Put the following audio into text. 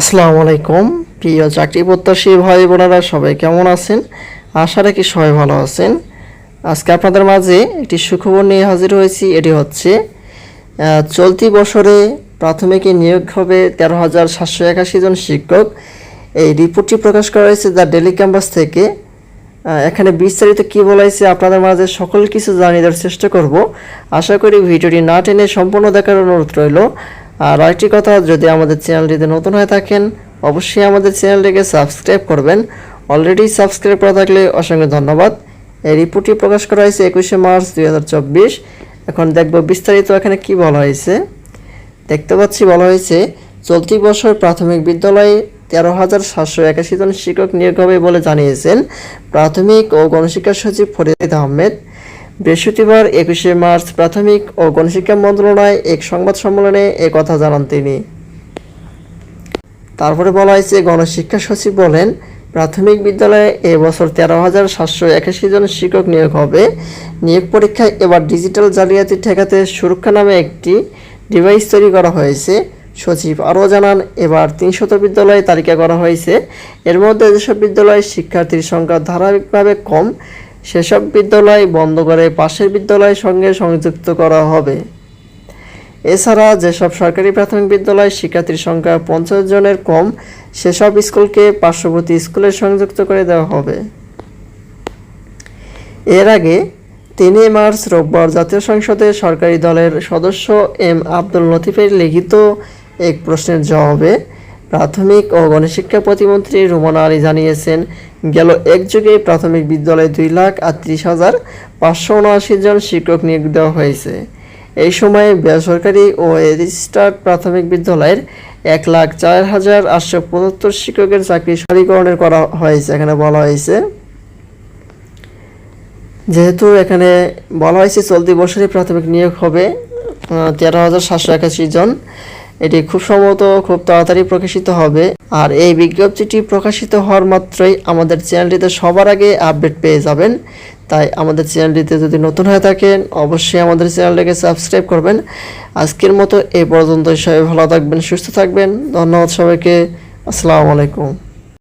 আসসালামু আলাইকুম। প্রিয় চাকরি প্রত্যাশী ভাই বোনেরা, সবাই কেমন আছেন? আশা রাখি সবাই ভালো আছেন। আজকে আপনাদের মাঝে একটি সুখবর নিয়ে হাজির হয়েছি। এটি হচ্ছে চলতি বছরে প্রাথমিকে নিয়োগ হবে তেরো হাজার সাতশো একাশি জন শিক্ষক। এই রিপোর্টটি প্রকাশ করা হয়েছে দ্য ডেলি ক্যাম্পাস থেকে। এখানে বিস্তারিত কি বলা হয়েছে আপনাদের মাঝে সকল কিছু জানিয়ে দেওয়ার চেষ্টা করব। আশা করি ভিডিওটি না টেনে সম্পূর্ণ দেখার অনুরোধ রইল। আর আরেকটি কথা, যদি আমাদের চ্যানেলটিতে নতুন হয়ে থাকেন, অবশ্যই আমাদের চ্যানেলটিকে সাবস্ক্রাইব করবেন। অলরেডি সাবস্ক্রাইব করা থাকলে অসংখ্য ধন্যবাদ। এই রিপোর্টটি প্রকাশ করা হয়েছে একুশে মার্চ দু হাজার চব্বিশ। এখন দেখব বিস্তারিত এখানে কি বলা হয়েছে। দেখতে পাচ্ছি, বলা হয়েছে, চলতি বছর প্রাথমিক বিদ্যালয়ে তেরো হাজার সাতশো একাশি জন শিক্ষক নিয়োগ হবে বলে জানিয়েছেন প্রাথমিক ও গণশিক্ষা সচিব ফরিদ আহমেদ। বৃহস্পতিবার একুশে মার্চ প্রাথমিক ও গণশিক্ষা মন্ত্রণালয় এক সংবাদ সম্মেলনে কথা জানান তিনি। তারপরে বলা হয়েছে, গণশিক্ষা সচিব বলেন, প্রাথমিক বিদ্যালয়ে এবছর তেরো হাজার সাতশো একাশি জন শিক্ষক নিয়োগ হবে। নিয়োগ পরীক্ষায় এবার ডিজিটাল জালিয়াতি ঠেকাতে সুরক্ষা নামে একটি ডিভাইস তৈরি করা হয়েছে। সচিব আরও জানান, এবার তিনশত বিদ্যালয়ে তালিকা করা হয়েছে। এর মধ্যে যেসব বিদ্যালয়ে শিক্ষার্থীর সংখ্যা ধারাবাহিকভাবে কম সেসব বিদ্যালয় বন্ধ করে পাশের বিদ্যালয়ের সঙ্গে সংযুক্ত করা হবে। এছাড়া যেসব সরকারি প্রাথমিক বিদ্যালয় শিক্ষার্থীর সংখ্যা পঞ্চাশ জনের কম, সেসব স্কুলকে পার্শ্ববর্তী স্কুলে সংযুক্ত করে দেওয়া হবে। এর আগে তিনই মার্চ রোববার জাতীয় সংসদে সরকারি দলের সদস্য এম আব্দুল লতিফের লিখিত এক প্রশ্নের জবাবে প্রাথমিক ও গণশিক্ষা প্রতিমন্ত্রী রুমনা আলী জানিয়েছেন, গেল এক যুগে প্রাথমিক বিদ্যালয়ে দুই লাখ আটত্রিশ হাজার পাঁচশো উনআশি জন শিক্ষক নিয়োগ দেওয়া হয়েছে। এই সময়ে বেসরকারি ও রেজিস্টার্ড প্রাথমিক বিদ্যালয়ের এক লাখ চার হাজার আটশো পঁচাত্তর শিক্ষকের চাকরি সরীকরণের করা হয়েছে, এখানে বলা হয়েছে। যেহেতু এখানে বলা হয়েছে, চলতি বছরই প্রাথমিক নিয়োগ হবে তেরো হাজার সাতশো একাশি জন। এটি খুব সম্ভবত খুব তাড়াতাড়ি প্রকাশিত হবে। আর এই বিজ্ঞপ্তিটি প্রকাশিত হওয়ার মাত্রই আমাদের চ্যানেলটিতে সবার আগে আপডেট পেয়ে যাবেন। তাই আমাদের চ্যানেলটিতে যদি নতুন হয়ে থাকেন, অবশ্যই আমাদের চ্যানেলটিকে সাবস্ক্রাইব করবেন। আজকের মতো এই পর্যন্ত সবাই ভালো থাকবেন, সুস্থ থাকবেন। ধন্যবাদ সবাইকে। আসসালামু আলাইকুম।